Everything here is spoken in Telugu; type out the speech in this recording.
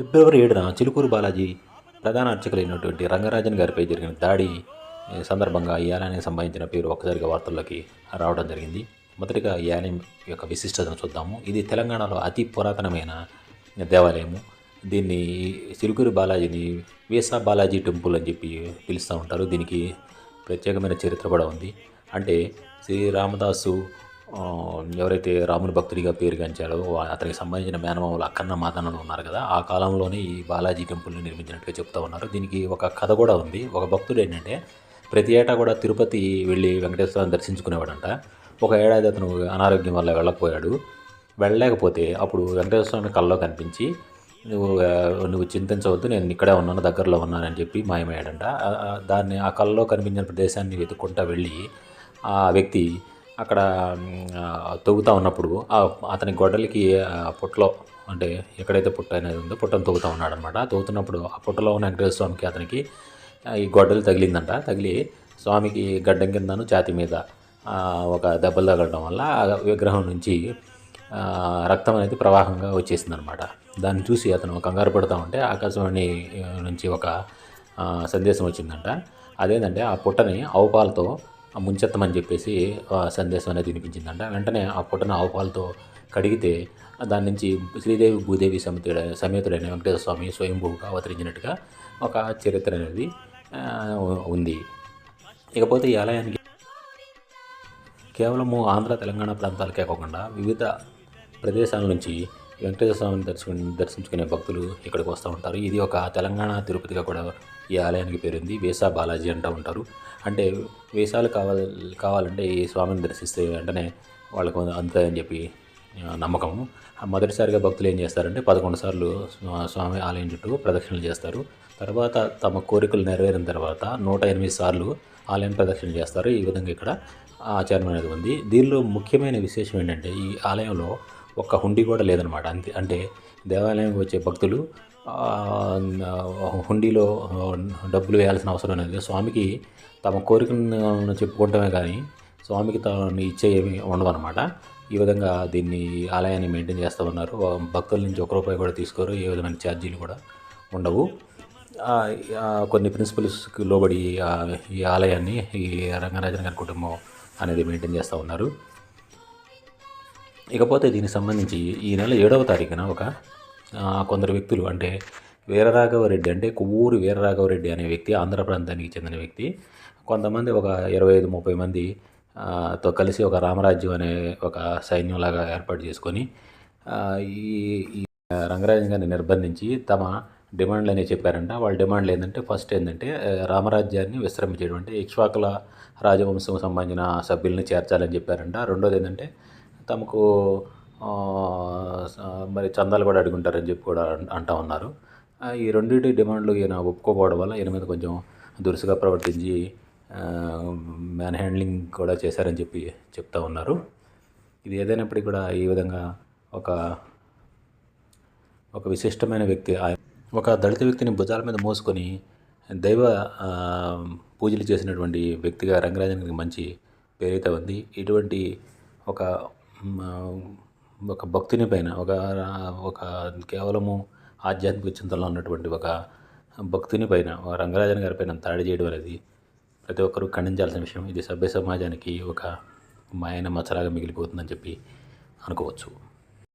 ఫిబ్రవరి ఏడున చిలుకూరు బాలాజీ ప్రధాన అర్చకులైనటువంటి రంగరాజన్ గారిపై జరిగిన దాడి సందర్భంగా ఈ ఆలయానికి సంబంధించిన పేరు ఒక్కసారిగా వార్తల్లోకి రావడం జరిగింది. మొదటిగా ఈ ఆలయం యొక్క విశిష్టతను చూద్దాము. ఇది తెలంగాణలో అతి పురాతనమైన దేవాలయము. దీన్ని చిలుకూరు బాలాజీని వీసా బాలాజీ టెంపుల్ అని చెప్పి పిలుస్తూ ఉంటారు. దీనికి ప్రత్యేకమైన చరిత్ర కూడా ఉంది. అంటే శ్రీ రామదాసు ఎవరైతే రాముని భక్తుడిగా పేరుగాంచారో వా- అతనికి సంబంధించిన మేనమామలు అక్కన్న మాతన్నలు ఉన్నారు కదా ఆ కాలంలోనే ఈ బాలాజీ టెంపుల్ని నిర్మించినట్టుగా చెప్తా ఉన్నారు. దీనికి ఒక కథ కూడా ఉంది. ఒక భక్తుడు ఏంటంటే ప్రతి ఏటా కూడా తిరుపతి వెళ్ళి వెంకటేశ్వరాన్ని దర్శించుకునేవాడంట. ఒక ఏడాది అతను అనారోగ్యం వల్ల వెళ్ళకపోయాడు. వెళ్ళలేకపోతే అప్పుడు వెంకటేశ్వర కళ్ళలో కల్లో కనిపించి నువ్వు నువ్వు చింతించవద్దు నేను ఇక్కడే ఉన్నాను దగ్గరలో ఉన్నానని చెప్పి మాయమయ్యాడంట. దాన్ని ఆ కళ్ళలో కనిపించిన ప్రదేశాన్ని వెతుక్కుంటా వెళ్ళి ఆ వ్యక్తి అక్కడ తవ్వుతూ ఉన్నప్పుడు ఆ అతని గొడ్డలికి పుట్టలో అంటే ఎక్కడైతే పుట్ట అనేది ఉందో పుట్టను తవ్వుతూ ఉన్నాడు అనమాట తవ్వుతున్నప్పుడు ఆ పుట్టలో ఉన్న వెంకటేశ్వర స్వామికి అతనికి ఈ గొడ్డలు తగిలిందంట. తగిలి స్వామికి గడ్డం కిందను ఛాతి మీద ఒక దెబ్బలు తగలడం వల్ల ఆ విగ్రహం నుంచి రక్తం అనేది ప్రవాహంగా వచ్చేసింది అనమాట దాన్ని చూసి అతను కంగారు పడుతూ ఉంటే ఆకాశవాణి నుంచి ఒక సందేశం వచ్చిందంట. అదేంటంటే ఆ పుట్టని ఆవుపాలతో ముంచెత్తమని చెప్పేసి సందేశం అనేది వినిపించిందంట. వెంటనే ఆ పుట్టను ఆవుపాలతో కడిగితే దాని నుంచి శ్రీదేవి భూదేవి సమేతుడ సమేతుడైన వెంకటేశ్వర స్వామి స్వయంభూగా అవతరించినట్టుగా ఒక చరిత్ర అనేది ఉంది. ఇకపోతే ఈ ఆలయానికి కేవలము ఆంధ్ర తెలంగాణ ప్రాంతాలకే కాకుండా వివిధ ప్రదేశాల నుంచి వెంకటేశ్వర స్వామిని దర్శించుకుని దర్శించుకునే భక్తులు ఇక్కడికి వస్తూ ఉంటారు. ఇది ఒక తెలంగాణ తిరుపతిగా కూడా ఈ ఆలయానికి పేరుంది. వేసా బాలాజీ అంటూ ఉంటారు. అంటే వేసాలు కావాలి కావాలంటే ఈ స్వామిని దర్శిస్తే వెంటనే వాళ్ళకు అందుతాయని చెప్పి నమ్మకము. మొదటిసారిగా భక్తులు ఏం చేస్తారంటే పదకొండు సార్లు స్వా- స్వామి ఆలయం చుట్టూ ప్రదక్షిణలు చేస్తారు. తర్వాత తమ కోరికలు నెరవేరిన తర్వాత నూట ఎనిమిది సార్లు ఆలయం ప్రదక్షిణ చేస్తారు. ఈ విధంగా ఇక్కడ ఆచారం అనేది ఉంది. దీనిలో ముఖ్యమైన విశేషం ఏంటంటే ఈ ఆలయంలో ఒక్క హుండీ కూడా లేదనమాట అంతే అంటే దేవాలయానికి వచ్చే భక్తులు హుండీలో డబ్బులు వేయాల్సిన అవసరం అనేది స్వామికి తమ కోరికను చెప్పుకోవటమే కానీ స్వామికి తాను ఇచ్చే ఏమి ఉండవన్నమాట. ఈ విధంగా దీన్ని ఆలయాన్ని మెయింటైన్ చేస్తూ ఉన్నారు. భక్తుల నుంచి ఒక రూపాయి కూడా తీసుకోరు. ఏ విధమైన ఛార్జీలు కూడా ఉండవు. కొన్ని ప్రిన్సిపల్స్కి లోబడి ఈ ఆలయాన్ని ఈ రంగరాజన్ గారి కుటుంబం అనేది మెయింటైన్ చేస్తూ ఉన్నారు. ఇకపోతే దీనికి సంబంధించి ఈ నెల ఏడవ తారీఖున ఒక కొందరు వ్యక్తులు అంటే వీరరాఘవరెడ్డి అంటే కొవ్వూరు వీరరాఘవరెడ్డి అనే వ్యక్తి ఆంధ్ర ప్రాంతానికి చెందిన వ్యక్తి. కొంతమంది ఒక ఇరవై ఐదు ముప్పై మంది తో కలిసి ఒక రామరాజ్యం అనే ఒక సైన్యంలాగా ఏర్పాటు చేసుకొని ఈ రంగరాజన్ గారిని నిర్బంధించి తమ డిమాండ్లు అనేవి చెప్పారంట. వాళ్ళ డిమాండ్లు ఏంటంటే ఫస్ట్ ఏంటంటే రామరాజ్యాన్ని విశ్రమించేటువంటి ఇక్ష్వాకుల రాజవంశం సంబంధించిన సభ్యుల్ని చేర్చాలని చెప్పారంట. రెండోది ఏంటంటే తమకు మరి చందాలు కూడా అడుగుంటారని చెప్పి కూడా అంటా ఉన్నారు. ఈ రెండింటి డిమాండ్లు ఈయన ఒప్పుకోకపోవడం వల్ల ఈయన మీద కొంచెం దురుసుగా ప్రవర్తించి మ్యాన్ హ్యాండ్లింగ్ కూడా చేశారని చెప్పి చెప్తా ఉన్నారు. ఇది ఏదైనప్పటికీ కూడా ఈ విధంగా ఒక ఒక విశిష్టమైన వ్యక్తి ఒక దళిత వ్యక్తిని భుజాల మీద మోసుకొని దైవ పూజలు చేసినటువంటి వ్యక్తిగా రంగరాజన్కి మంచి పేరైతే ఉంది. ఇటువంటి ఒక ఒక భక్తుని పైన ఒక ఒక కేవలము ఆధ్యాత్మిక చింతనలో ఉన్నటువంటి ఒక భక్తుని పైన ఒక రంగరాజన్ గారి పైన దాడి చేయడం అనేది ప్రతి ఒక్కరూ ఖండించాల్సిన విషయం. ఇది సభ్య సమాజానికి ఒక మాయన మచ్చలాగా మిగిలిపోతుందని చెప్పి అనుకోవచ్చు.